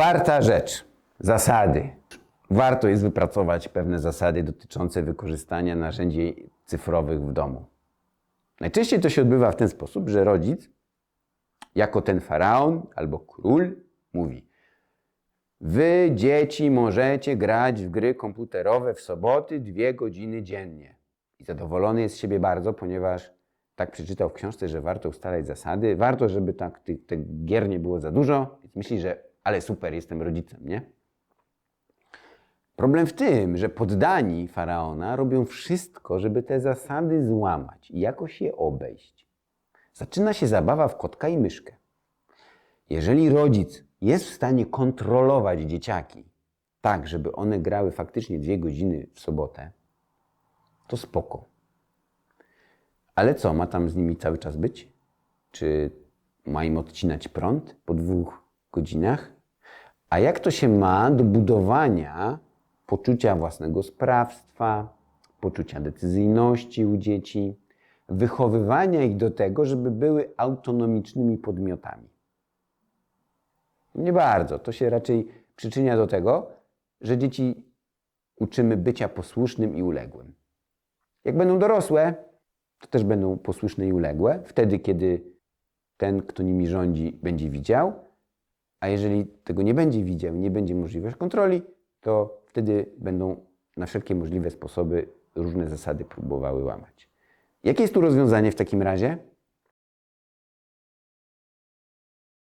Czwarta rzecz. Zasady. Warto jest wypracować pewne zasady dotyczące wykorzystania narzędzi cyfrowych w domu. Najczęściej to się odbywa w ten sposób, że rodzic, jako ten faraon albo król, mówi: Wy, dzieci, możecie grać w gry komputerowe w soboty dwie godziny dziennie. I zadowolony jest z siebie bardzo, ponieważ tak przeczytał w książce, że warto ustalać zasady, warto, żeby tak tych, tych gier nie było za dużo, więc myśli, że ale super, jestem rodzicem, nie? Problem w tym, że poddani faraona robią wszystko, żeby te zasady złamać i jakoś je obejść. Zaczyna się zabawa w kotka i myszkę. Jeżeli rodzic jest w stanie kontrolować dzieciaki tak, żeby one grały faktycznie dwie godziny w sobotę, to spoko. Ale co, ma tam z nimi cały czas być? Czy ma im odcinać prąd po dwóch godzinach? A jak to się ma do budowania poczucia własnego sprawstwa, poczucia decyzyjności u dzieci, wychowywania ich do tego, żeby były autonomicznymi podmiotami? Nie bardzo. To się raczej przyczynia do tego, że dzieci uczymy bycia posłusznym i uległym. Jak będą dorosłe, to też będą posłuszne i uległe, wtedy, kiedy ten, kto nimi rządzi, będzie widział, a jeżeli tego nie będzie widział, nie będzie możliwości kontroli, to wtedy będą na wszelkie możliwe sposoby różne zasady próbowały łamać. Jakie jest tu rozwiązanie w takim razie?